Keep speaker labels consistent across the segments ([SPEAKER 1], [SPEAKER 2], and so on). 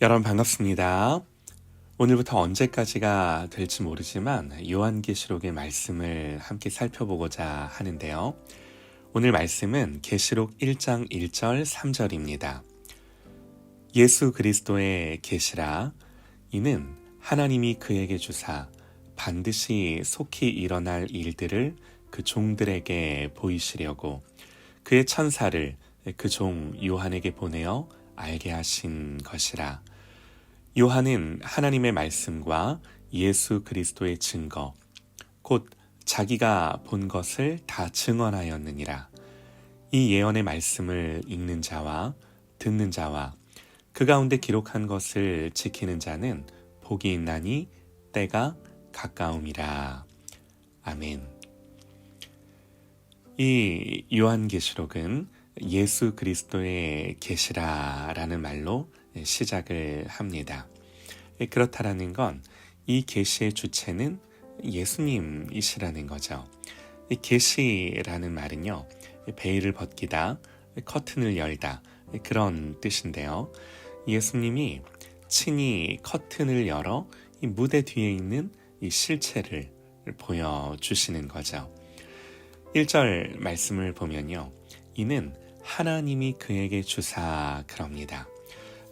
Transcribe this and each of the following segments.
[SPEAKER 1] 여러분 반갑습니다. 오늘부터 언제까지가 될지 모르지만 요한계시록의 말씀을 함께 살펴보고자 하는데요. 오늘 말씀은 계시록 1장 1절 3절입니다. 예수 그리스도의 계시라 이는 하나님이 그에게 주사 반드시 속히 일어날 일들을 그 종들에게 보이시려고 그의 천사를 그 종 요한에게 보내어 알게 하신 것이라. 요한은 하나님의 말씀과 예수 그리스도의 증거, 곧 자기가 본 것을 다 증언하였느니라. 이 예언의 말씀을 읽는 자와 듣는 자와 그 가운데 기록한 것을 지키는 자는 복이 있나니 때가 가까움이라. 아멘. 이 요한계시록은 예수 그리스도의 계시라라는 말로 시작을 합니다. 그렇다라는 건 이 계시의 주체는 예수님이시라는 거죠. 이 계시라는 말은요, 베일을 벗기다, 커튼을 열다 그런 뜻인데요. 예수님이 친히 커튼을 열어 이 무대 뒤에 있는 이 실체를 보여주시는 거죠. 1절 말씀을 보면요. 이는 하나님이 그에게 주사 그럽니다.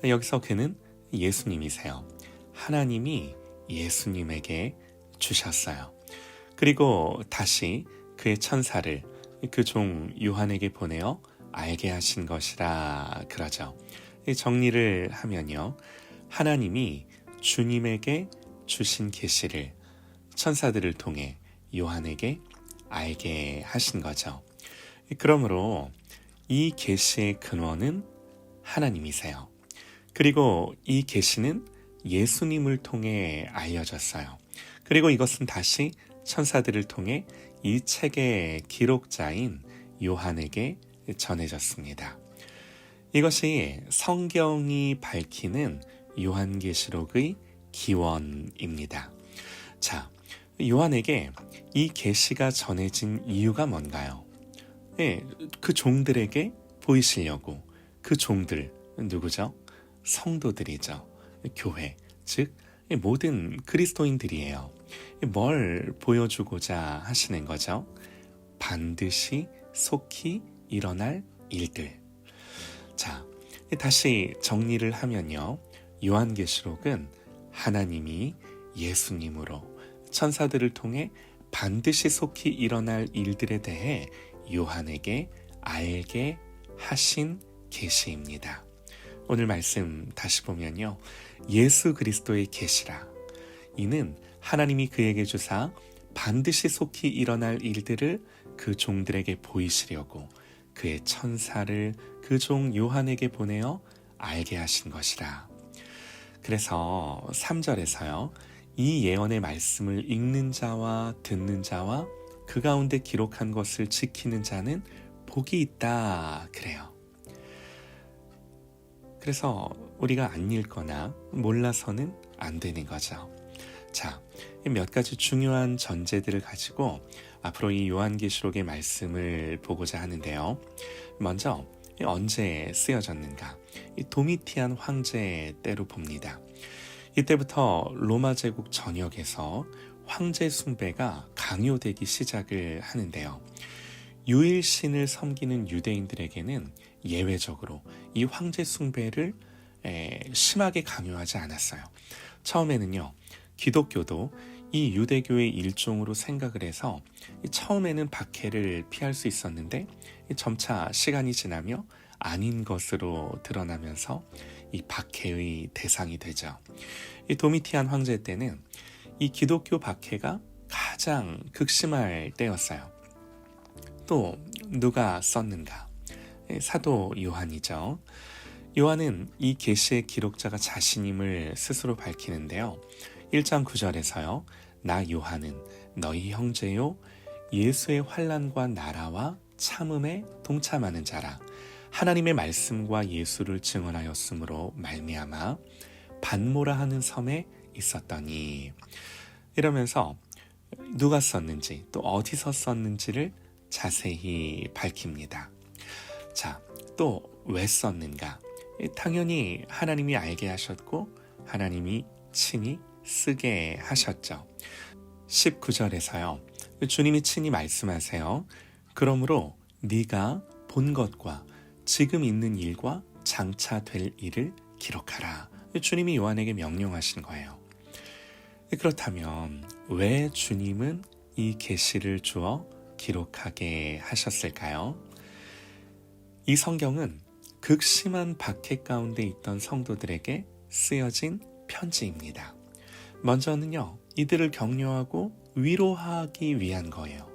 [SPEAKER 1] 여기서 그는 예수님이세요. 하나님이 예수님에게 주셨어요. 그리고 다시 그의 천사를 그 종 요한에게 보내어 알게 하신 것이라 그러죠. 정리를 하면요. 하나님이 주님에게 주신 계시를 천사들을 통해 요한에게 알게 하신 거죠. 그러므로 이 계시의 근원은 하나님이세요. 그리고 이 계시는 예수님을 통해 알려졌어요. 그리고 이것은 다시 천사들을 통해 이 책의 기록자인 요한에게 전해졌습니다. 이것이 성경이 밝히는 요한계시록의 기원입니다. 자, 요한에게 이 계시가 전해진 이유가 뭔가요? 네, 그 종들에게 보이시려고 그 종들 누구죠? 성도들이죠. 교회, 즉 모든 그리스도인들이에요. 뭘 보여주고자 하시는 거죠? 반드시 속히 일어날 일들. 자, 다시 정리를 하면요. 요한계시록은 하나님이 예수님으로 천사들을 통해 반드시 속히 일어날 일들에 대해 요한에게 알게 하신 계시입니다. 오늘 말씀 다시 보면요. 예수 그리스도의 계시라. 이는 하나님이 그에게 주사 반드시 속히 일어날 일들을 그 종들에게 보이시려고 그의 천사를 그 종 요한에게 보내어 알게 하신 것이라. 그래서 3절에서요. 이 예언의 말씀을 읽는 자와 듣는 자와 그 가운데 기록한 것을 지키는 자는 복이 있다. 그래요. 그래서 우리가 안 읽거나 몰라서는 안 되는 거죠. 자, 몇 가지 중요한 전제들을 가지고 앞으로 이 요한계시록의 말씀을 보고자 하는데요. 먼저 언제 쓰여졌는가? 이 도미티안 황제 때로 봅니다. 이때부터 로마 제국 전역에서 황제 숭배가 강요되기 시작을 하는데요. 유일신을 섬기는 유대인들에게는 예외적으로 이 황제 숭배를 심하게 강요하지 않았어요. 처음에는요, 기독교도 이 유대교의 일종으로 생각을 해서 처음에는 박해를 피할 수 있었는데 점차 시간이 지나며 아닌 것으로 드러나면서 이 박해의 대상이 되죠. 이 도미티안 황제 때는 이 기독교 박해가 가장 극심할 때였어요. 또 누가 썼는가? 사도 요한이죠. 요한은 이 계시의 기록자가 자신임을 스스로 밝히는데요. 1장 9절에서요. 나 요한은 너희 형제요 예수의 환란과 나라와 참음에 동참하는 자라. 하나님의 말씀과 예수를 증언하였으므로 말미암아 반모라 하는 섬에 있었더니 이러면서 누가 썼는지 또 어디서 썼는지를 자세히 밝힙니다. 자, 또 왜 썼는가? 당연히 하나님이 알게 하셨고 하나님이 친히 쓰게 하셨죠. 19절에서요. 주님이 친히 말씀하세요. 그러므로 네가 본 것과 지금 있는 일과 장차 될 일을 기록하라. 주님이 요한에게 명령하신 거예요. 그렇다면 왜 주님은 이 계시를 주어 기록하게 하셨을까요? 이 성경은 극심한 박해 가운데 있던 성도들에게 쓰여진 편지입니다. 먼저는요, 이들을 격려하고 위로하기 위한 거예요.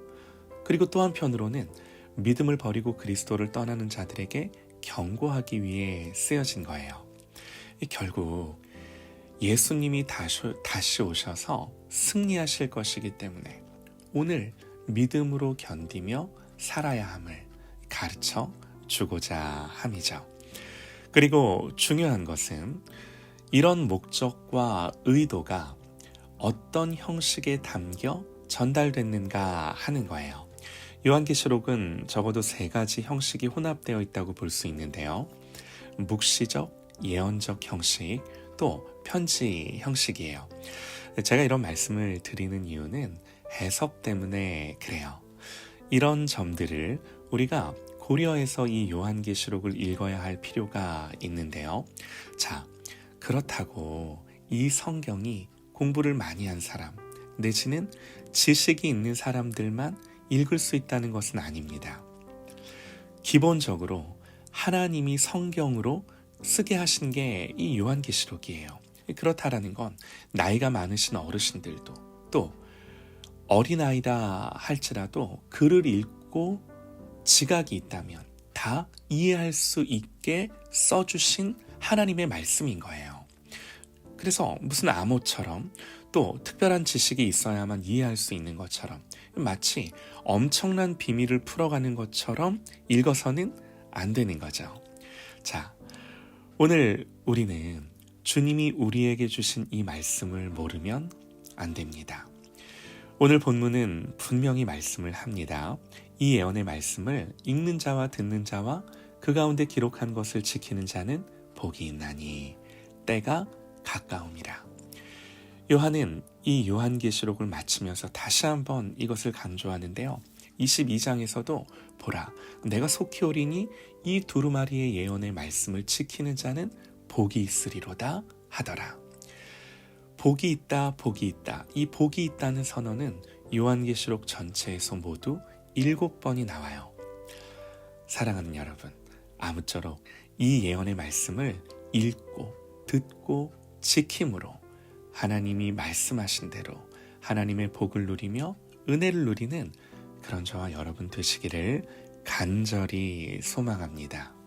[SPEAKER 1] 그리고 또 한편으로는 믿음을 버리고 그리스도를 떠나는 자들에게 경고하기 위해 쓰여진 거예요. 결국 예수님이 다시, 다시 오셔서 승리하실 것이기 때문에 오늘 믿음으로 견디며 살아야 함을 가르쳐 주고자 함이죠. 그리고 중요한 것은 이런 목적과 의도가 어떤 형식에 담겨 전달됐는가 하는 거예요. 요한계시록은 적어도 세 가지 형식이 혼합되어 있다고 볼 수 있는데요. 묵시적, 예언적 형식, 또 편지 형식이에요. 제가 이런 말씀을 드리는 이유는 해석 때문에 그래요. 이런 점들을 우리가 고려해서 이 요한계시록을 읽어야 할 필요가 있는데요. 자, 그렇다고 이 성경이 공부를 많이 한 사람, 내지는 지식이 있는 사람들만 읽을 수 있다는 것은 아닙니다. 기본적으로 하나님이 성경으로 쓰게 하신 게 이 요한계시록이에요. 그렇다라는 건 나이가 많으신 어르신들도 또 어린아이다 할지라도 글을 읽고 지각이 있다면 다 이해할 수 있게 써주신 하나님의 말씀인 거예요. 그래서 무슨 암호처럼 또 특별한 지식이 있어야만 이해할 수 있는 것처럼 마치 엄청난 비밀을 풀어가는 것처럼 읽어서는 안 되는 거죠. 자, 오늘 우리는 주님이 우리에게 주신 이 말씀을 모르면 안 됩니다. 오늘 본문은 분명히 말씀을 합니다. 이 예언의 말씀을 읽는 자와 듣는 자와 그 가운데 기록한 것을 지키는 자는 복이 있나니 때가 가까움이라. 요한은 이 요한계시록을 마치면서 다시 한번 이것을 강조하는데요. 22장에서도 보라 내가 속히 오리니 이 두루마리의 예언의 말씀을 지키는 자는 복이 있으리로다 하더라. 복이 있다, 복이 있다. 이 복이 있다는 선언은 요한계시록 전체에서 모두 일곱 번이 나와요. 사랑하는 여러분, 아무쪼록 이 예언의 말씀을 읽고 듣고 지킴으로 하나님이 말씀하신 대로 하나님의 복을 누리며 은혜를 누리는 그런 저와 여러분 되시기를 간절히 소망합니다.